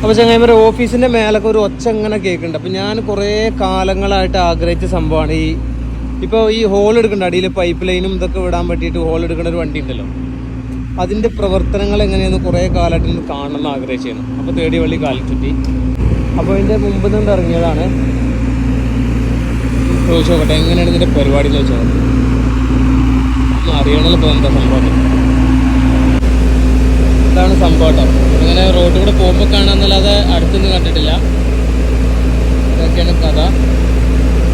അപ്പോൾ ചങ്ങായിമാരെ ഓഫീസിന്റെ മേലൊക്കെ ഒരു ഒച്ച ഇങ്ങനെ കേൾക്കുന്നുണ്ട്. അപ്പോൾ ഞാൻ കുറേ കാലങ്ങളായിട്ട് ആഗ്രഹിച്ച സംഭവമാണ് ഈ ഇപ്പോൾ ഈ ഹോൾ എടുക്കേണ്ട അടിയിൽ പൈപ്പ് ലൈനും ഇതൊക്കെ വിടാൻ പറ്റിയിട്ട് ഹോൾ എടുക്കുന്ന ഒരു വണ്ടി ഉണ്ടല്ലോ. അതിന്റെ പ്രവർത്തനങ്ങൾ എങ്ങനെയാണെന്ന് കുറേ കാലമായിട്ട് ഒന്ന് കാണണം എന്ന് ആഗ്രഹിച്ചിരുന്നു. അപ്പോൾ തേടി വള്ളി കാലിൽ ചുറ്റി. അപ്പോൾ ഇതിന്റെ മുമ്പ് നിന്ന് ഇറങ്ങിയതാണ്. ചോദിച്ചു നോക്കട്ടെ എങ്ങനെയാണ് ഇതിന്റെ പരിപാടി എന്ന് വെച്ചാൽ അറിയണമല്ലോ ഇപ്പോൾ എന്താ സംഭവം. ഇതാണ് സംഭവം കേട്ടോ ഇങ്ങനെ റോഡിൽ കൂടെ പോകുമ്പോൾ കാണാന്നല്ലാതെ അടുത്തൊന്നും കണ്ടിട്ടില്ല. ഇതൊക്കെയാണ് കഥ.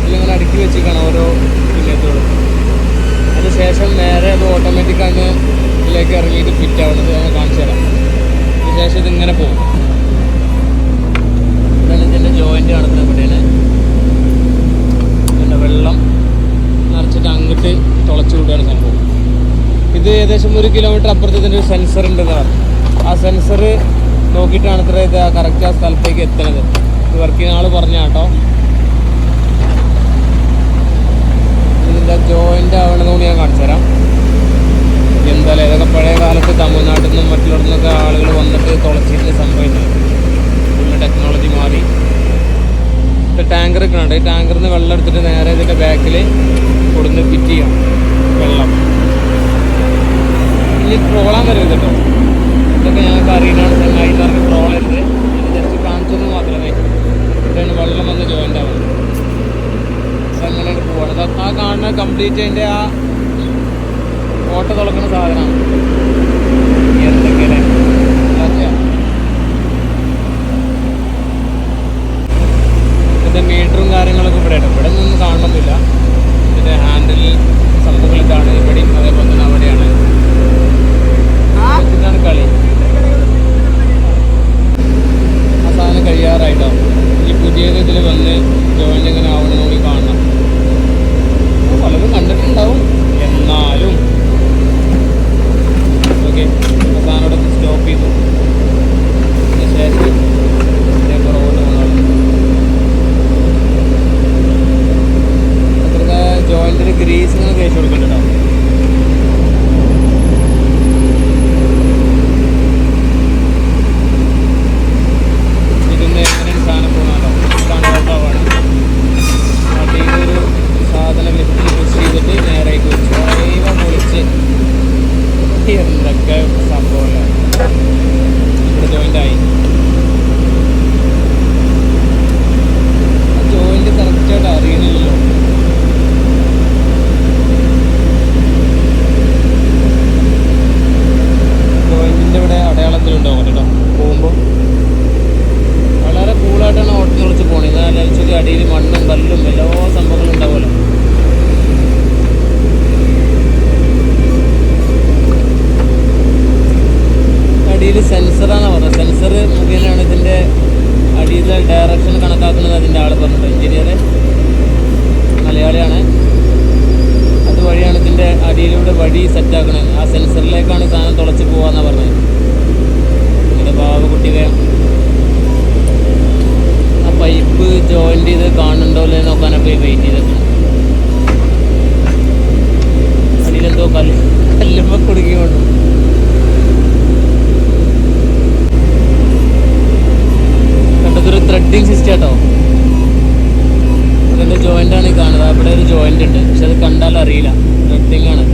ഇതിലിങ്ങനെ അടുക്കി വെച്ചിരിക്കണം ഓരോ പിന്നത്തോടും അതിനുശേഷം നേരെ അത് ഓട്ടോമാറ്റിക്കാണ് ഇതിലേക്ക് ഇറങ്ങിയിട്ട് ഫിറ്റ് ആവുന്നത് ഞാൻ കാണിച്ചു തരാം. അതിനുശേഷം ഇതിങ്ങനെ പോകും. ഇതാണ് ഇതിന്റെ ജോയിന്റ് കാണുന്നത് ഇവിടെയാണ്. പിന്നെ വെള്ളം നിറച്ചിട്ട് അങ്ങോട്ട് തുളച്ചു വിടുകയാണ് സംഭവം. ഇത് ഏകദേശം ഒരു കിലോമീറ്റർ അപ്പുറത്ത് ഇതിന്റെ ഒരു സെൻസർ ഉണ്ടെന്ന് പറഞ്ഞു ആ സെൻസർ നോക്കിയിട്ടാണ് ഇത്ര ഇത് കറക്റ്റ് ആ സ്ഥലത്തേക്ക് എത്തുന്നത്. ഇത് വർക്ക് ചെയ്യുന്ന ആൾ പറഞ്ഞ കേട്ടോ. ഇതിന്റെ ജോയിന്റ് ആവണമെന്ന് ഞാൻ കാണിച്ചു തരാം. എന്തായാലും ഇതൊക്കെ പഴയ കാലത്ത് തമിഴ്നാട്ടിൽ നിന്നും മറ്റുള്ളവരിൽ നിന്നൊക്കെ ആളുകൾ വന്നിട്ട് തുളച്ചിട്ട് സംഭവിച്ചത് പിന്നെ ടെക്നോളജി മാറി. ഇത് ടാങ്കർ ഒക്കെയുണ്ട്. ഈ ടാങ്കറിൽ നിന്ന് വെള്ളം എടുത്തിട്ട് നേരെ ഇതിന്റെ ബാക്കിൽ കൊടുന്ന് ഫിറ്റ് ചെയ്യണം വെള്ളം. ഇനി ട്രോളാൻ വരരുത് കേട്ടോ. ഇതൊക്കെ ഞങ്ങൾക്ക് അറിയുന്നതാണ് ചങ്ങായി എന്ന് പറഞ്ഞ് ട്രോളരുത് ഇത് ജസ്റ്റ് കാണിച്ചെന്ന് മാത്രമേ ഇതാണ് വെള്ളം വന്ന് ജോയിന്റ് ആവുന്നത് അങ്ങനെയാണ് പോവാണ് ആ കാണുന്ന കംപ്ലീറ്റ് അതിന്റെ ആ ഓട്ട തുളക്കുന്ന സാധനമാണ്. വളരെ ഓട്ടം തുളച്ച് പോണത്. എന്നാൽ ആക്ച്വലി അടിയിൽ മണ്ണും കല്ലും എല്ലാ സംഭവങ്ങളും ഉണ്ടാവുമല്ലോ. അടിയിൽ സെൻസറാണ് പറഞ്ഞത്. സെൻസർ മുഖേനയാണ് ഇതിന്റെ അടിയിലെ ഡയറക്ഷൻ കണക്കാക്കുന്നത് അതിന്റെ ആൾ പറഞ്ഞത്. എഞ്ചിനീയർ മലയാളിയാണ്. അതുവഴിയാണ് ഇതിന്റെ അടിയിലൂടെ വഴി സെറ്റാക്കണത് ആ സെൻസറിലേക്കാണ് സാധനം തുളച്ച് പോകാമെന്നാണ് പറഞ്ഞത് ഇതിന്റെ പാവ കുട്ടിയെ ആ പൈപ്പ് ജോയിന്റ് ചെയ്ത് കാണുന്നുണ്ടോ അല്ലേ നോക്കാനാ പോയി വെയിറ്റ് ചെയ്തത് അടിയിലെന്തോ കല്ല് കല്ലുമ്പോൾ കുടുങ്ങി കൊണ്ടു കണ്ടതൊരു ത്രെഡിങ് സിസ്റ്റം കേട്ടോ അതിന്റെ ജോയിന്റ് ആണ് ഈ കാണുന്നത്. അവിടെ ഒരു ജോയിന്റ് ഉണ്ട്. പക്ഷെ അത് കണ്ടാൽ അറിയില്ല. ത്രെഡിങ് ആണ്.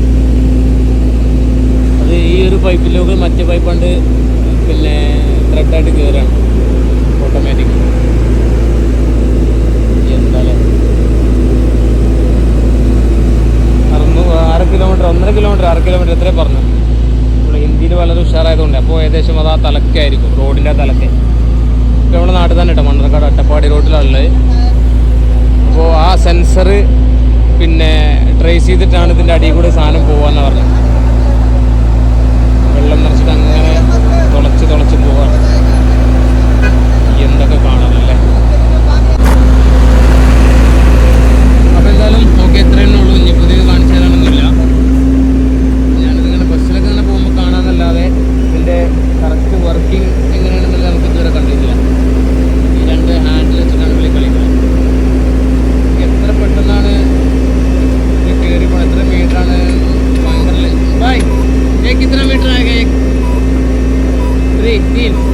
അത് ഈ ഒരു പൈപ്പിലേക്ക് മറ്റേ പൈപ്പ് കൊണ്ട് പിന്നെ ത്രെഡായിട്ട് കയറുകയാണ് ഓട്ടോമാറ്റിക് എന്തായാലും അറുന്നൂ അര കിലോമീറ്റർ ഒന്നര കിലോമീറ്റർ അര കിലോമീറ്റർ എത്രയും പറഞ്ഞു. നമ്മൾ ഹിന്ദിയിൽ വളരെ ഉഷാറായതുകൊണ്ട്. അപ്പോൾ ഏകദേശം അത് ആ തലക്കായിരിക്കും റോഡിന്റെ തലക്കെ. ഇപ്പോൾ നമ്മുടെ നാട്ടിൽ തന്നെ കേട്ടോ മണ്ണർക്കാട് അട്ടപ്പാടി റോഡിലുള്ളത് അപ്പോൾ ആ സെൻസർ പിന്നെ ട്രേസ് ചെയ്തിട്ടാണ് ഇതിന്റെ അടിയിൽ കൂടെ സാധനം പോകാമെന്ന് പറഞ്ഞത്. വെള്ളം നിറച്ചിട്ട് Değil, değil.